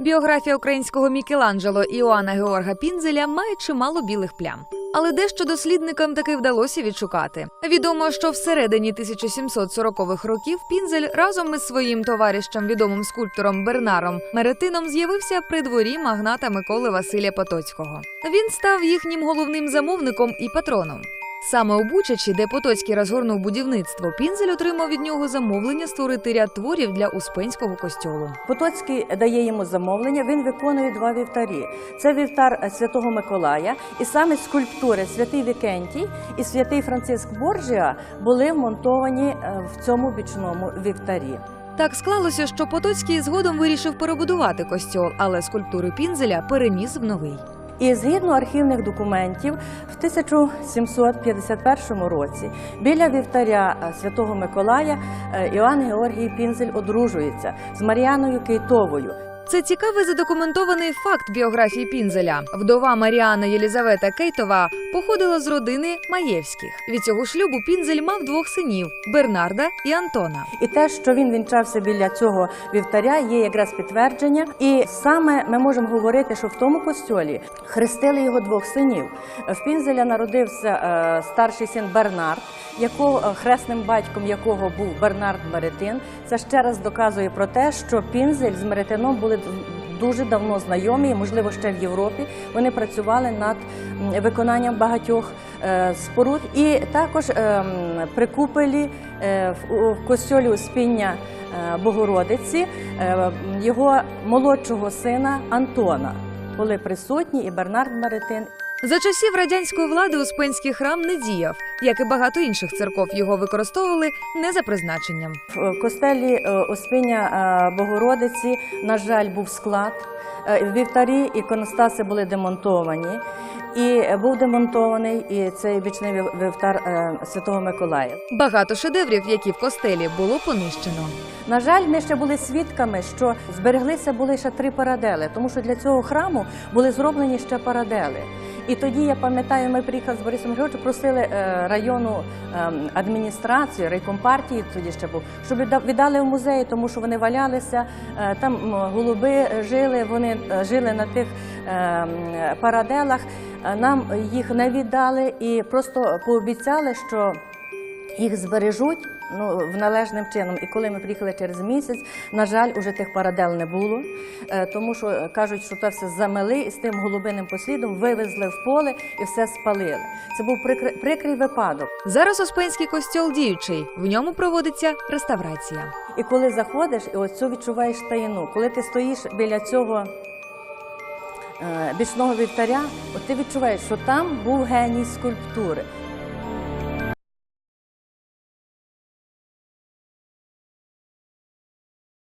Біографія українського Мікеланджело Іоанна Георга Пінзеля має чимало білих плям. Але дещо дослідникам таки вдалося відшукати. Відомо, що всередині 1740-х років Пінзель разом із своїм товаришем, відомим скульптором Бернаром Меретином, з'явився при дворі магната Миколи Василя Потоцького. Він став їхнім головним замовником і патроном. Саме у Бучачі, де Потоцький розгорнув будівництво, Пінзель отримав від нього замовлення створити ряд творів для Успенського костьолу. Потоцький дає йому замовлення. Він виконує два вівтарі. Це вівтар Святого Миколая, і саме скульптури Святий Вікентій і Святий Франциск Борджіа були вмонтовані е, в цьому бічному вівтарі. Так склалося, що Потоцький згодом вирішив перебудувати костьол, але скульптури Пінзеля переніс в новий. І згідно архівних документів, в 1751 році біля вівтаря е, Святого Миколая е, Іоанн Георгій Пінзель одружується з Мар'яною Кейтовою. Це цікавий задокументований факт біографії Пінзеля. Вдова Маріана Єлізавета Кейтова походила з родини Маєвських. Від цього шлюбу Пінзель мав двох синів Бернарда і Антона. І те, що він вінчався біля цього вівтаря, є якраз підтвердження. І саме ми можемо говорити, що в тому костьолі хрестили його двох синів. В Пінзеля народився е, старший син Бернард, якого е, хресним батьком якого був Бернард Меретин. Це ще раз доказує про те, що Пінзель з Меретином були дуже давно знайомі, можливо, ще в Європі. Вони працювали над виконанням багатьох е, споруд. І також е, при куполі е, в, костьолі Успіння е, Богородиці його молодшого сина Антона були присутні і Бернард Маритин. За часів радянської влади Успенський храм не діяв, як і багато інших церков його використовували не за призначенням. В костелі е, Успіння е, Богородиці, на жаль, був склад. Е, Вівтарі іконостаси були демонтовані. І був демонтований і цей бічний вівтар Святого Миколая. Багато шедеврів, які в костелі було понищено. На жаль, ми ще були свідками, що збереглися були ще три парадели, тому що для цього храму були зроблені ще парадели. І тоді я пам'ятаю, ми приїхали з Борисом Григоровичем, просили е, районну ем, адміністрацію, райкомпартії тоді ще був, щоб віддали в музей, тому що вони валялися. е, Там голуби жили, вони е, жили на тих ем, параделах. Нам їх не віддали і просто пообіцяли, що їх збережуть ну, в належним чином. І коли ми приїхали через місяць, на жаль, уже тих парадел не було, е, тому що е, кажуть, що це все замели і з тим голубиним послідом вивезли в поле і все спалили. Це був прикрий, прикрий випадок. Зараз Успенський костьол діючий, в ньому проводиться реставрація. І коли заходиш, і ось цю відчуваєш таїну, коли ти стоїш біля цього. е, Бічного вівтаря, от ти відчуваєш, що там був геній скульптури.